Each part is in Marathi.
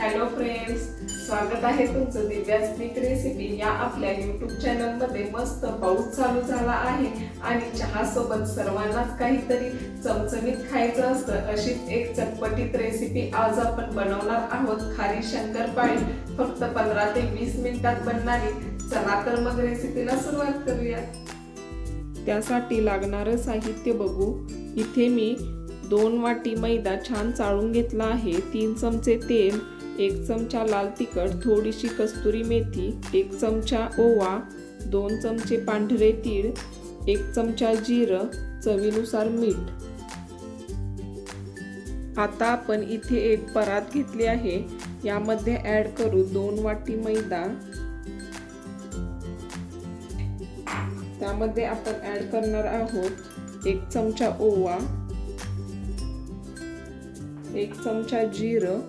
हॅलो फ्रेंड्स स्वागत आहे तुमचं दिव्या स्निक रेसिपी या आपल्या युट्यूब चॅनलमध्ये मस्त पाऊस चालू झाला आहे आणि चहासोबत सर्वांनाच काहीतरी चमचमीत खायचं असतं अशीच एक चटपटीत रेसिपी आज आपण बनवणार आहोत खारी शंकरपाळी फक्त पंधरा ते वीस मिनिटात बनणारी. चला तर मग रेसिपीला सुरुवात करूया. त्यासाठी लागणारं साहित्य बघू. इथे मी दोन वाटी मैदा छान चाळून घेतला आहे. तीन चमचे तेल एक चमचा लाल तिखट थोडीशी कस्तुरी मेथी एक चमचा ओवा दोन चमचे पांढरे तीळ एक चमचा जिरं चवीनुसार मीठ. आता आपण इथे एक परात घेतली आहे. यामध्ये ऍड करू दोन वाटी मैदा. त्यामध्ये आपण ऍड करणार आहोत एक चमचा ओवा एक चमचा जिरं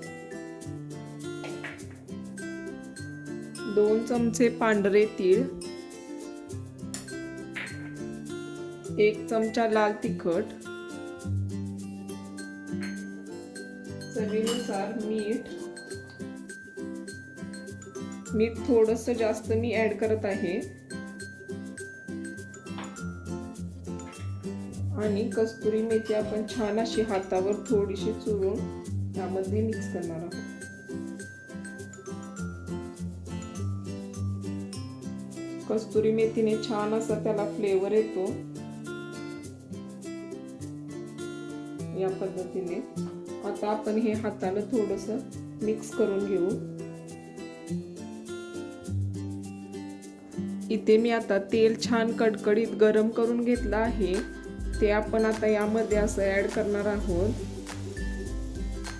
दोन चमचे पांढरे तीळ एक चमचा लाल तिखट चवीनुसार मीठ. मीठ थोडस जास्त मी ऍड करत आहे. आणि कस्तुरी मेथी आपण छान अशी हातावर थोडीशी चुरून त्यामध्ये मिक्स करणार आहोत. कस्तुरी मेथीने छान असा त्याला फ्लेवर येतो. या पद्धतीने. आता आपण हे हाताने थोडस मिक्स करून घेऊ. इथे मी आता तेल छान कडकडीत गरम करून घेतलं आहे. ते आपण आता यामध्ये असं ऍड करणार आहोत.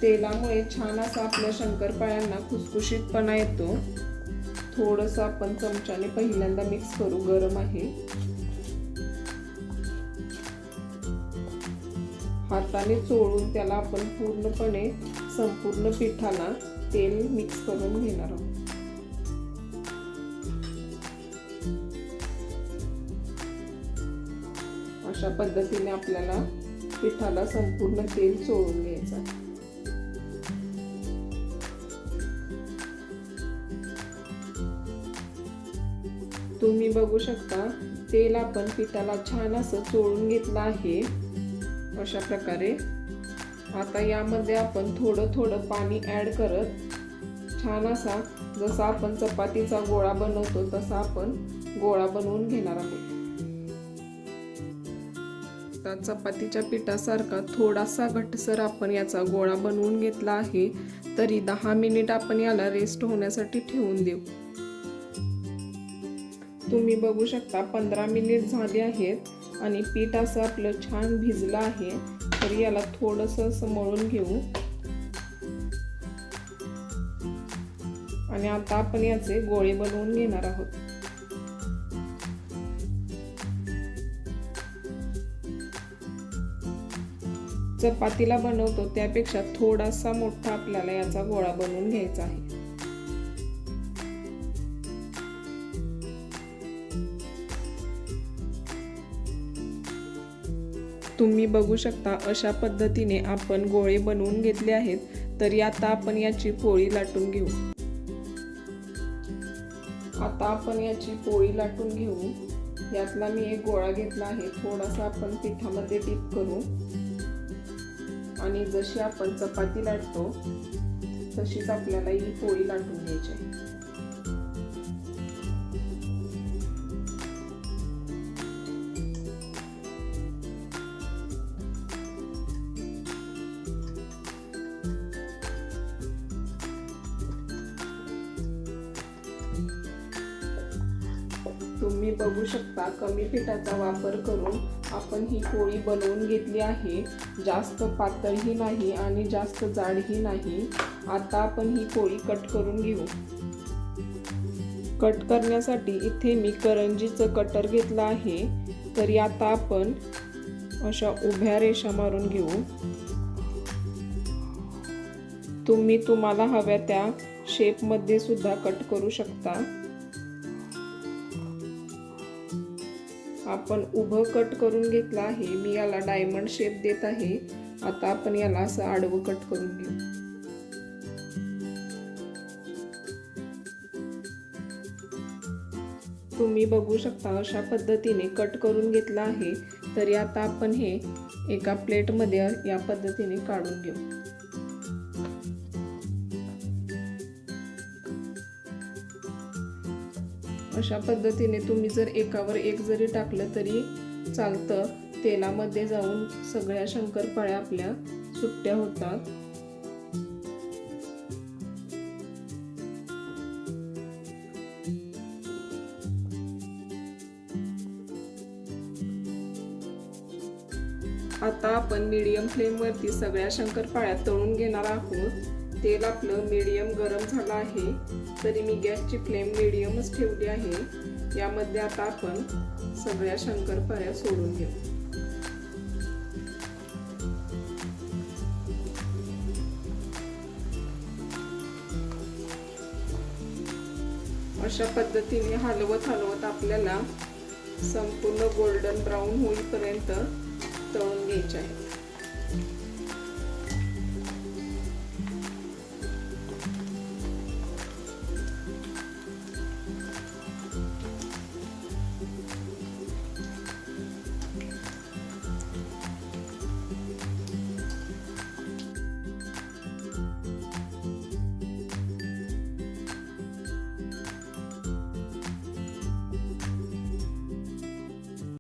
तेलामुळे छान असा आपल्या शंकरपाळ्यांना खुसखुशीतपणा येतो. थोडंसं आपण चमच्याने पहिल्यांदा मिक्स करू गरम आहे. हाताने चोळून त्याला आपण पूर्णपणे संपूर्ण पिठाला तेल मिक्स करून घेणार आहोत. अशा पद्धतीने आपल्याला पिठाला संपूर्ण तेल चोळून घ्यायचं तुम्ही बघू शकता तेल आपण पिठाला छान असं चोळून घेतलं आहे. अशा प्रकारे. आता यामध्ये आपण थोडं थोडं पाणी ॲड करत छान असा जसा आपण चपातीचा गोळा बनवतो तसा आपण गोळा बनवून घेणार आहोत. चपातीच्या पिठासारखा थोडासा घटसर आपण याचा गोळा बनवून घेतला आहे. तरी दहा मिनिट आपण याला रेस्ट होण्यासाठी ठेवून देऊ. तुम्ही बघू शकता पंधरा मिनिट झाले आहेत आणि पीठ असं आपलं छान भिजलं आहे. तर याला थोडस असं मळून घेऊ. आणि आता आपण याचे गोळे बनवून घेणार आहोत. चपातीला बनवतो त्यापेक्षा थोडासा मोठा आपल्याला याचा गोळा बनवून घ्यायचा आहे. तुम्ही बघू शकता अशा पद्धतीने आपण गोळे बनवून घेतले आहेत. तरी आता आपण याची पोळी लाटून घेऊ. आता आपण याची पोळी लाटून घेऊ. यातला मी एक गोळा घेतला आहे. थोडासा आपण पिठामध्ये डीप करू. आणि जशी आपण चपाती लाटतो तशीच आपल्याला ही पोळी लाटून घ्यायची आहे. तुम्ही बघू शकता कमी पिठाचा वापर करून आपण ही पोळी बनवून घेतली आहे. जास्त पातळही नाही आणि जास्त जाडही नाही. आता आपण ही पोळी कट करून घेऊ. कट करण्यासाठी इथे मी करंजीचं कटर घेतलं आहे. तरी आता आपण अशा उभ्या रेषा मारून घेऊ. तुम्ही तुम्हाला हव्या त्या शेपमध्ये सुद्धा कट करू शकता. आपण उभं कट करून घेतलं आहे. मी याला डायमंड शेप देत आहे. आता आपण याला असं आडवं कट करून घेऊ. तुम्ही बघू शकता अशा पद्धतीने कट करून घेतलं आहे. तरी आता आपण हे एका प्लेटमध्ये या पद्धतीने काढून घेऊ. अशा पद्धतीने तुम्ही जर एकावर एक जरी टाकलं तरी चालतं. तेलामध्ये जाऊन सगळ्या शंकरपाळ्या आपल्या सुट्ट्या होतात. आता आपण मीडियम फ्लेमवरती सगळ्या शंकरपाळ्या तळून घेणार आहोत. तेल आपलं मीडियम गरम झालं आहे. तरी मी गॅसची फ्लेम मीडियमच ठेवली आहे. यामध्ये आता आपण सगळ्या शंकरपाऱ्या सोडून घेऊ. अशा पद्धतीने हलवत हलवत आपल्याला संपूर्ण गोल्डन ब्राऊन होईपर्यंत तळून घ्यायचे आहे.